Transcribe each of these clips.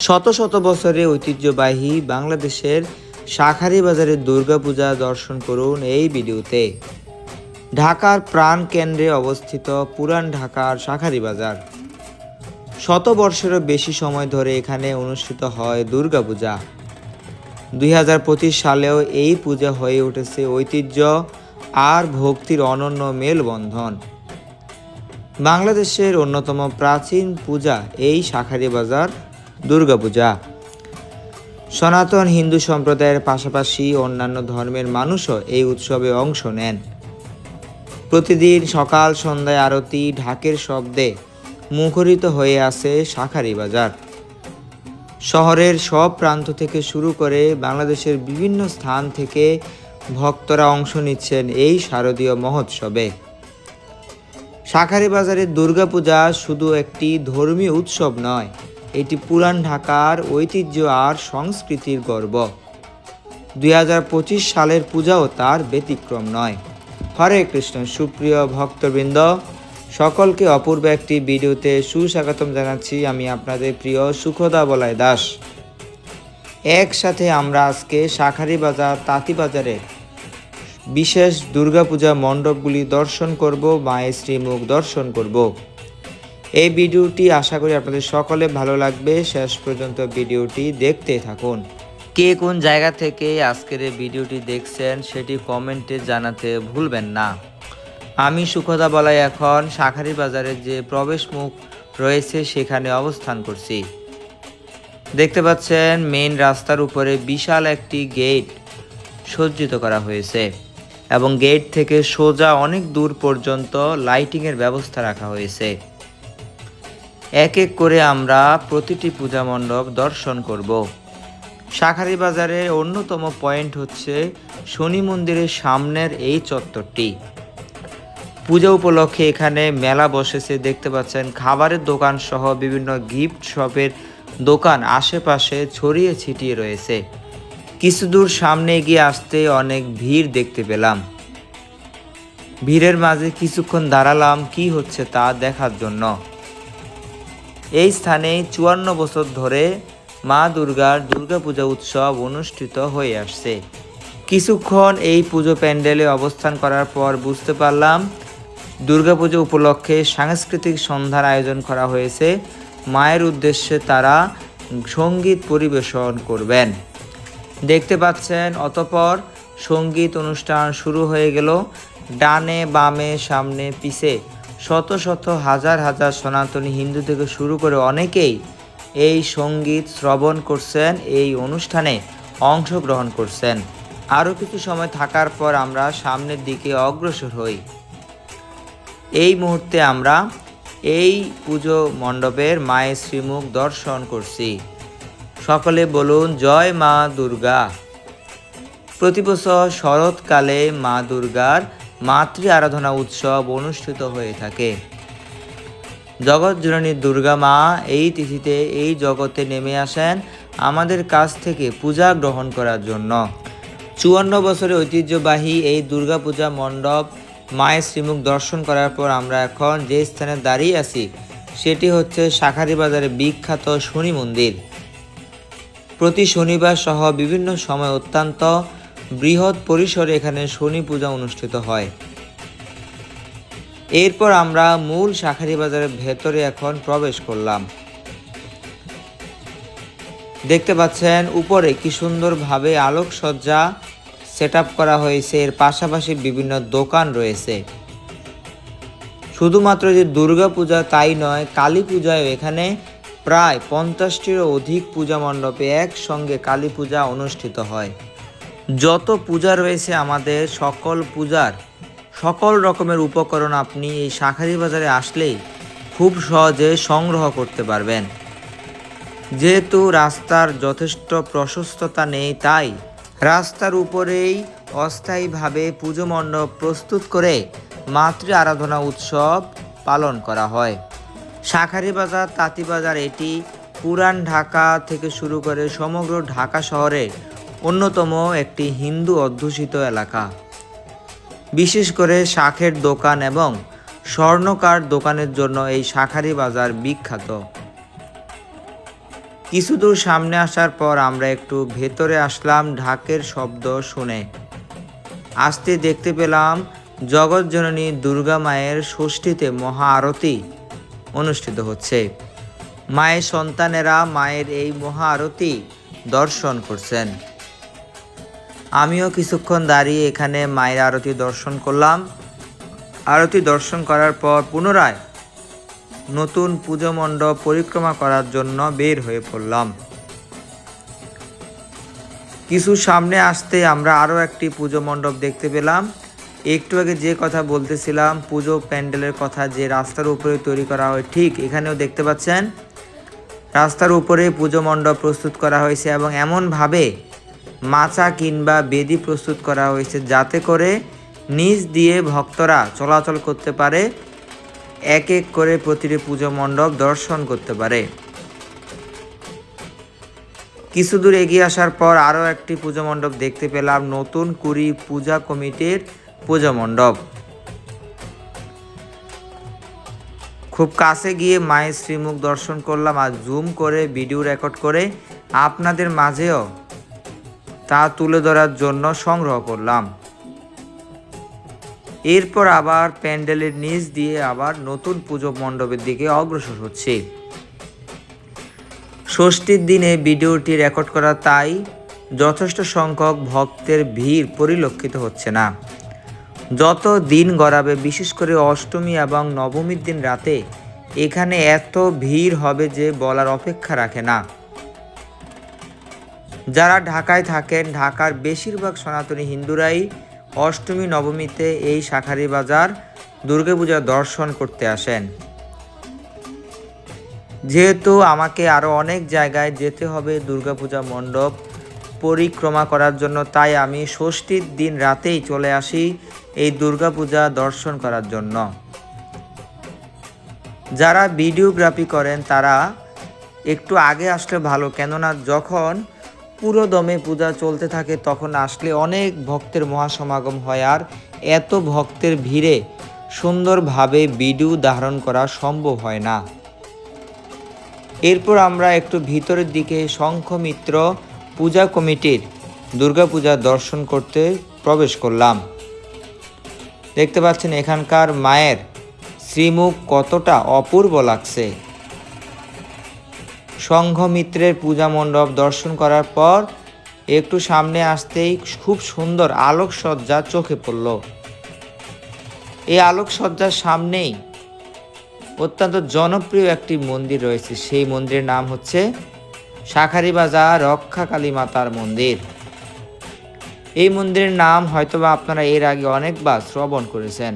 শত শত বছরের ঐতিহ্যবাহী বাংলাদেশের শাখারি বাজারের দুর্গাপূজা দর্শন করুন এই ভিডিওতে। ঢাকার প্রাণ কেন্দ্রে অবস্থিত পুরান ঢাকার শাখারি বাজার। শত বর্ষেরও বেশি সময় ধরে এখানে অনুষ্ঠিত হয় দুর্গাপূজা। দুই হাজার পঁচিশ সালেও এই পূজা হয়ে উঠেছে ঐতিহ্য আর ভক্তির অনন্য মেলবন্ধন। বাংলাদেশের অন্যতম প্রাচীন পূজা এই শাখারি বাজার দুর্গাপূজা। সনাতন হিন্দু সম্প্রদায়ের পাশাপাশি অন্যান্য ধর্মের মানুষও এই উৎসবে অংশ নেন। প্রতিদিন সকাল সন্ধ্যায় আরতি ঢাকের শব্দে মুখরিত হয়ে আছে শাখারি বাজার। শহরের সব প্রান্ত থেকে শুরু করে বাংলাদেশের বিভিন্ন স্থান থেকে ভক্তরা অংশ নিচ্ছেন এই শারদীয় মহোৎসবে। শাখারি বাজারের দুর্গাপূজা শুধু একটি ধর্মীয় উৎসব নয় এটি পুরান ঢাকার ঐতিহ্য আর সংস্কৃতির গর্ব। দুই হাজার পঁচিশ সালের পূজাও তার ব্যতিক্রম নয়। হরে কৃষ্ণ, সুপ্রিয় ভক্তবৃন্দ, সকলকে অপূর্ব একটি ভিডিওতে সুস্বাগতম জানাচ্ছি আমি আপনাদের প্রিয় সুখদা বলাই দাস। একসাথে আমরা আজকে শাখারি বাজার, তাঁতি বাজারে বিশেষ দুর্গাপূজা মণ্ডপগুলি দর্শন করব, মায়ের শ্রীমুখ দর্শন করব। এই ভিডিওটি আশা করি আপনাদের সকলে ভালো লাগবে। শেষ পর্যন্ত ভিডিওটি দেখতে থাকুন। কে কোন জায়গা থেকে আজকের এই ভিডিওটি দেখছেন সেটি কমেন্টে জানাতে ভুলবেন না। আমি সুখদা বলাই এখন শাখারি বাজারের যে প্রবেশ মুখ রয়েছে সেখানে অবস্থান করছি। দেখতে পাচ্ছেন, মেইন রাস্তার উপরে বিশাল একটি গেট সজ্জিত করা হয়েছে এবং গেট থেকে সোজা অনেক দূর পর্যন্ত লাইটিংয়ের ব্যবস্থা রাখা হয়েছে। এক এক করে আমরা প্রতিটি পূজা মণ্ডপ দর্শন করব। শাখারি বাজারের অন্যতম পয়েন্ট হচ্ছে শনি মন্দিরের সামনের এই চত্বরটি। পূজা উপলক্ষে এখানে মেলা বসেছে, দেখতে পাচ্ছেন খাবারের দোকান সহ বিভিন্ন গিফট শপের দোকান আশেপাশে ছড়িয়ে ছিটিয়ে রয়েছে। কিছু দূর সামনে এগিয়ে আসতে অনেক ভিড় দেখতে পেলাম। ভিড়ের মাঝে কিছুক্ষণ দাঁড়ালাম, কি হচ্ছে তা দেখার জন্য। এই স্থানে চুয়ান্ন বছর ধরে মা দুর্গার দুর্গাপূজা উৎসব অনুষ্ঠিত হয়ে আসছে। কিছুক্ষণ এই পুজো প্যান্ডেলে অবস্থান করার পর বুঝতে পারলাম, দুর্গাপুজো উপলক্ষে সাংস্কৃতিক সন্ধ্যার আয়োজন করা হয়েছে। মায়ের উদ্দেশ্যে তারা সংগীত পরিবেশন করবেন। দেখতে পাচ্ছেন, অতপর সংগীত অনুষ্ঠান শুরু হয়ে গেল। ডানে বামে সামনে পিছে শত শত হাজার হাজার সনাতনী হিন্দু থেকে শুরু করে অনেকেই এই সংগীত শ্রবণ করছেন, এই অনুষ্ঠানে অংশগ্রহণ করছেন। আরও কিছু সময় থাকার পর আমরা সামনের দিকে অগ্রসর হই। এই মুহূর্তে আমরা এই পুজো মণ্ডপের মায়ের শ্রীমুখ দর্শন করছি। সকলে বলুন, জয় মা দুর্গা। প্রতি বছর শরৎকালে মা দুর্গার মাতৃ আরাধনা উৎসব অনুষ্ঠিত হয়ে থাকে। জগৎ জননী দুর্গা মা এই তিথিতে এই জগতে নেমে আসেন আমাদের কাছ থেকে পূজা গ্রহণ করার জন্য। চুয়ান্ন বছরের ঐতিহ্যবাহী এই দুর্গা পূজা মণ্ডপ মায়ের শ্রীমুখ দর্শন করার পর আমরা এখন যে স্থানে দাঁড়িয়ে আছি, সেটি হচ্ছে শাখারি বাজারে বিখ্যাত শনি মন্দির। প্রতি শনিবার সহ বিভিন্ন সময় অত্যন্ত বৃহৎ পরিসরে এখানে শনি পূজা অনুষ্ঠিত হয়। এরপর আমরা মূল শাখারি বাজারের ভেতরে এখন প্রবেশ করলাম। দেখতে পাচ্ছেন, উপরে কি সুন্দরভাবে আলোকসজ্জা সেট করা হয়েছে। এর পাশাপাশি বিভিন্ন দোকান রয়েছে। শুধুমাত্র যে দুর্গা পূজা তাই নয়, কালী পূজায় এখানে প্রায় পঞ্চাশটিরও অধিক পূজা মণ্ডপে একসঙ্গে কালী পূজা অনুষ্ঠিত হয়। যত পূজা রয়েছে আমাদের, সকল পূজার, সকল রকমের উপকরণ আপনি এই শাখারি বাজারে আসলেই খুব সহজে সংগ্রহ করতে পারবেন। যেহেতু রাস্তার যথেষ্ট প্রশস্ততা নেই, তাই রাস্তার উপরেই অস্থায়ীভাবে পুজো মণ্ডপ প্রস্তুত করে মাতৃ আরাধনা উৎসব পালন করা হয়। শাখারি বাজার, তাঁতি বাজার এটি পুরান ঢাকা থেকে শুরু করে সমগ্র ঢাকা শহরের অন্যতম একটি হিন্দু অধ্যুষিত এলাকা। বিশেষ করে শাখের দোকান এবং স্বর্ণকার দোকানের জন্য এই শাখারি বাজার বিখ্যাত। কিছু দূর সামনে আসার পর আমরা একটু ভেতরে আসলাম ঢাকের শব্দ শুনে। আসতে দেখতে পেলাম জগৎজননী দুর্গা মায়ের ষষ্ঠীতে মহা আরতি অনুষ্ঠিত হচ্ছে। মায়ের সন্তানেরা মায়ের এই মহা আরতি দর্শন করছেন। আমিও কিছুক্ষণ দাঁড়িয়ে এখানে মায়ের আরতি দর্শন করলাম। আরতি দর্শন করার পর পুনরায় নতুন পুজো মণ্ডপ পরিক্রমা করার জন্য বের হয়ে পড়লাম। কিছু সামনে আসতে আমরা আরও একটি পুজো মণ্ডপ দেখতে পেলাম। একটু আগে যে কথা বলতেছিলাম, পুজো প্যান্ডেলের কথা যে রাস্তার উপরে তৈরি করা হয়, ঠিক এখানেও দেখতে পাচ্ছেন। রাস্তার উপরে পুজো মণ্ডপ প্রস্তুত করা হয়েছে এবং এমনভাবে মাচা কিংবা বেদি প্রস্তুত করা হয়েছে যাতে করে নিচ দিয়ে ভক্তরা চলাচল করতে পারে, এক এক করে প্রতিটি পুজো মণ্ডপ দর্শন করতে পারে। কিছু দূর এগিয়ে আসার পর আরও একটি পুজো মণ্ডপ দেখতে পেলাম, নতুন কুড়ি পূজা কমিটির পুজো মণ্ডপ। খুব কাছে গিয়ে মায়ের শ্রীমুখ দর্শন করলাম আর জুম করে ভিডিও রেকর্ড করে আপনাদের মাঝেও তা তুলে ধরার জন্য সংগ্রহ করলাম। এরপর আবার প্যান্ডেলের নিচ দিয়ে আবার নতুন পুজো মণ্ডপের দিকে অগ্রসর হচ্ছে। ষষ্ঠীর দিনে ভিডিওটি রেকর্ড করা তাই যথেষ্ট সংখ্যক ভক্তের ভিড় পরিলক্ষিত হচ্ছে না। যত দিন গড়াবে, বিশেষ করে অষ্টমী এবং নবমীর দিন রাতে, এখানে এত ভিড় হবে যে বলার অপেক্ষা রাখে না। যারা ঢাকায় থাকেন, ঢাকার বেশিরভাগ সনাতনী হিন্দুরাই অষ্টমী, নবমীতে এই শাখারি বাজার দুর্গাপূজা দর্শন করতে আসেন। যেহেতু আমাকে আরও অনেক জায়গায় যেতে হবে দুর্গাপূজা মণ্ডপ পরিক্রমা করার জন্য, তাই আমি ষষ্ঠীর দিন রাতেই চলে আসি এই দুর্গাপূজা দর্শন করার জন্য। যারা ভিডিওগ্রাফি করেন, তারা একটু আগে আসলে ভালো, কেননা যখন পুরো দমে পূজা চলতে থাকে, তখন আসলে অনেক ভক্তের মহাসমাগম হয় আর এত ভক্তের ভিড়ে সুন্দরভাবে ভিডিও ধারণ করা সম্ভব হয় না। এরপর আমরা একটু ভিতরের দিকে শঙ্খমিত্র পূজা কমিটির দুর্গাপূজা দর্শন করতে প্রবেশ করলাম। দেখতে পাচ্ছেন এখানকার মায়ের শ্রীমুখ কতটা অপূর্ব লাগছে। সংঘমিত্রের পূজা মণ্ডপ দর্শন করার পর একটু সামনে আসতেই খুব সুন্দর আলোকসজ্জা চোখে পড়ল। এই আলোকসজ্জার সামনেই অত্যন্ত জনপ্রিয় একটি মন্দির রয়েছে। সেই মন্দিরের নাম হচ্ছে শাখারিবাজার রক্ষাকালী মাতার মন্দির। এই মন্দিরের নাম হয়তোবা আপনারা এর আগে অনেকবার শ্রবণ করেছেন।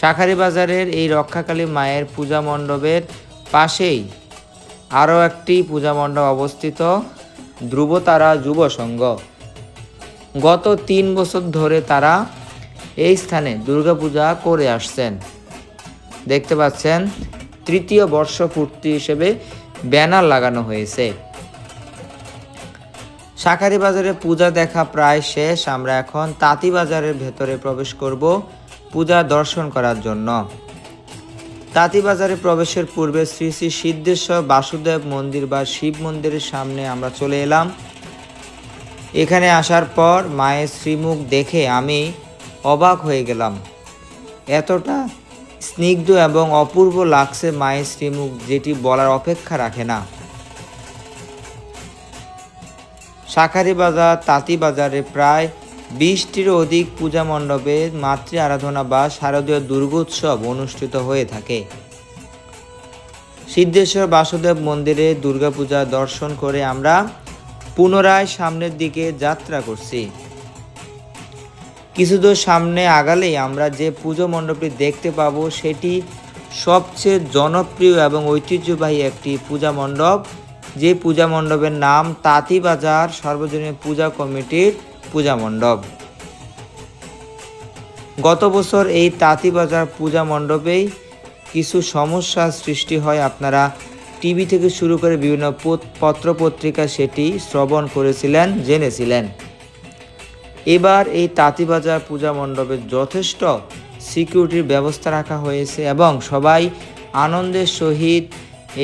শাখারি বাজারের এই রক্ষাকালী মায়ের পূজা মণ্ডপের পাশেই আরও একটি পূজা মণ্ডপ অবস্থিত ধ্রুবতারা যুব সংঘ। গত তিন বছর ধরে তারা এই স্থানে দুর্গাপূজা করে আসছেন। দেখতে পাচ্ছেন, তৃতীয় বর্ষ বর্ষপূর্তি হিসেবে ব্যানার লাগানো হয়েছে। শাখারি বাজারে পূজা দেখা প্রায় শেষ, আমরা এখন তাঁতি বাজারের ভেতরে প্রবেশ করব পূজা দর্শন করার জন্য। তাঁতি বাজারে প্রবেশের পূর্বে শ্রী শ্রী সিদ্ধেশ্বর বাসুদেব মন্দির বা শিব মন্দিরের সামনে আমরা চলে এলাম। এখানে আসার পর মায়ের শ্রীমুখ দেখে আমি অবাক হয়ে গেলাম। এতটা স্নিগ্ধ এবং অপূর্ব লাগছে মায়ের শ্রীমুখ, যেটি বলার অপেক্ষা রাখে না। শাখারি বাজার তাঁতি বাজারে প্রায় বিশটির অধিক পূজা মণ্ডপে মাতৃ আরাধনা বা শারদীয় দুর্গোৎসব অনুষ্ঠিত হয়ে থাকে। সিদ্ধেশ্বর বাসুদেব মন্দিরে দুর্গাপূজা দর্শন করে আমরা পুনরায় সামনের দিকে যাত্রা করছি। কিছু দূর সামনে আগালেই আমরা যে পুজো মণ্ডপটি দেখতে পাব সেটি সবচেয়ে জনপ্রিয় এবং ঐতিহ্যবাহী একটি পূজা মণ্ডপ। যে পূজা মণ্ডপের নাম তাঁতি বাজার সর্বজনীন পূজা কমিটির পূজা মণ্ডপ। গত বছর এই তাঁতি বাজার পূজা মণ্ডপেই কিছু সমস্যার সৃষ্টি হয়। আপনারা টিভি থেকে শুরু করে বিভিন্ন পত্রপত্রিকা সেটি শ্রবণ করেছিলেন, জেনেছিলেন। এবার এই তাঁতিবাজার পূজা মণ্ডপে যথেষ্ট সিকিউরিটির ব্যবস্থা রাখা হয়েছে এবং সবাই আনন্দের সহিত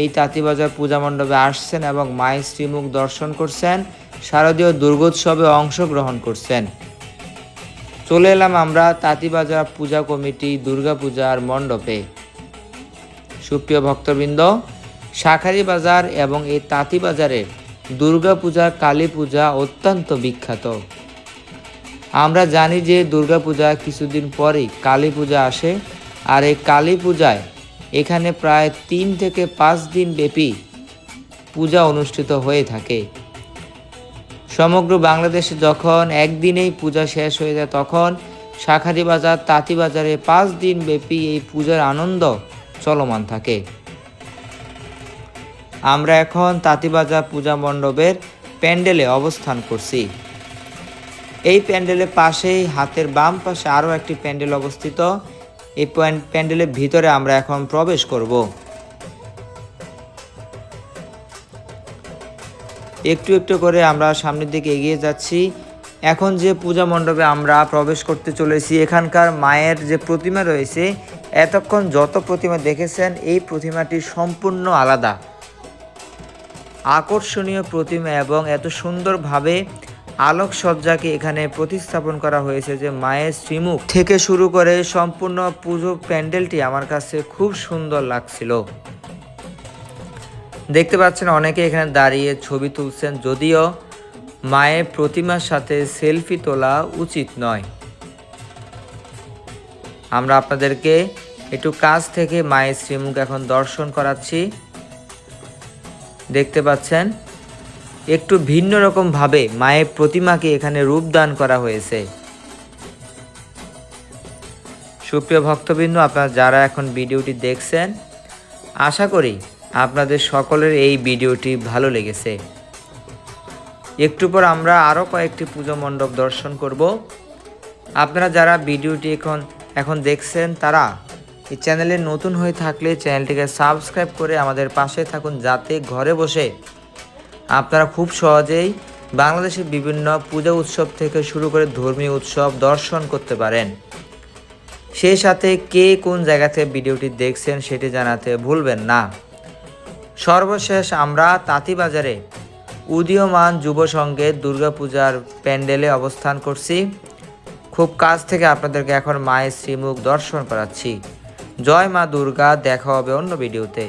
এই তাঁতিবাজার পূজা মণ্ডপে আসছেন এবং মায়ের শ্রীমুখ দর্শন করছেন। শারদীয় দুর্গোৎসবে অংশগ্রহণ করছেন। চলে এলাম আমরা তাঁতিবাজার পূজা কমিটি, দুর্গা পূজার মণ্ডপে। সুপ্রিয় ভক্তবৃন্দ, শাখারি বাজার এবং এই তাঁতি বাজারের দুর্গা পূজা, কালী পূজা অত্যন্ত বিখ্যাত। আমরা জানি যে দুর্গা পূজা কিছুদিন পরেই কালী পূজা আসে আর এই কালী পূজায় এখানে প্রায় তিন থেকে পাঁচ দিন ব্যাপী পূজা অনুষ্ঠিত হয়ে থাকে। সমগ্র বাংলাদেশে যখন একদিনেই পূজা শেষ হয়ে যায়, তখন শাখারি বাজার, তাঁতি বাজারে পাঁচ দিন ব্যাপী এই পূজার আনন্দ চলমান থাকে। আমরা এখন তাঁতিবাজার পূজা মণ্ডপের প্যান্ডেলে অবস্থান করছি। এই প্যান্ডেলের পাশেই, হাতের বাম পাশে আরও একটি প্যান্ডেল অবস্থিত। এই প্যান- প্যান্ডেলের ভিতরে আমরা এখন প্রবেশ করব। একটু একটু করে আমরা সামনের দিকে এগিয়ে যাচ্ছি। এখন যে পূজা মণ্ডপে আমরা প্রবেশ করতে চলেছি, এখানকার মায়ের যে প্রতিমা রয়েছে, এতক্ষণ যত প্রতিমা দেখেছেন, এই প্রতিমাটি সম্পূর্ণ আলাদা। আকর্ষণীয় প্রতিমা এবং এত সুন্দরভাবে আলোকসজ্জাকে এখানে প্রতিস্থাপন করা হয়েছে যে মায়ের শ্রীমুখ থেকে শুরু করে সম্পূর্ণ পুজো প্যান্ডেলটি আমার কাছে খুব সুন্দর লাগছিল। দেখতে পাচ্ছেন অনেকে এখানে দাঁড়িয়ে ছবি তুলছেন, যদিও মায়ের প্রতিমার সাথে সেলফি তোলা উচিত নয়। আমরা আপনাদেরকে একটু কাছ থেকে মায়ের শ্রীমুখ এখন দর্শন করাচ্ছি। দেখতে পাচ্ছেন, একটু ভিন্ন রকম ভাবে মায়ের প্রতিমাকে এখানে রূপদান করা হয়েছে। সুপ্রিয় ভক্তবৃন্দ, আপনারা যারা এখন ভিডিওটি দেখছেন, আশা করি আপনাদের সকলের এই ভিডিওটি ভালো লেগেছে। একটু পর আমরা আরও কয়েকটি পুজো মণ্ডপ দর্শন করব। আপনারা যারা ভিডিওটি এখন এখন দেখছেন, তারা এই চ্যানেলে নতুন হয়ে থাকলে চ্যানেলটিকে সাবস্ক্রাইব করে আমাদের পাশে থাকুন যাতে ঘরে বসে আপনারা খুব সহজেই বাংলাদেশের বিভিন্ন পূজা উৎসব থেকে শুরু করে ধর্মীয় উৎসব দর্শন করতে পারেন। সেই সাথে কে কোন জায়গা থেকে ভিডিওটি দেখছেন সেটি জানাতে ভুলবেন না। সর্বশেষ আমরা তাঁতিবাজারে উদীয়মান যুব সঙ্গে দুর্গাপূজার প্যান্ডেলে অবস্থান করছি। খুব কাছ থেকে আপনাদেরকে এখন মায়ের শ্রীমুখ দর্শন করাচ্ছি। জয় মা দুর্গা, দেখা হবে অন্য ভিডিওতে।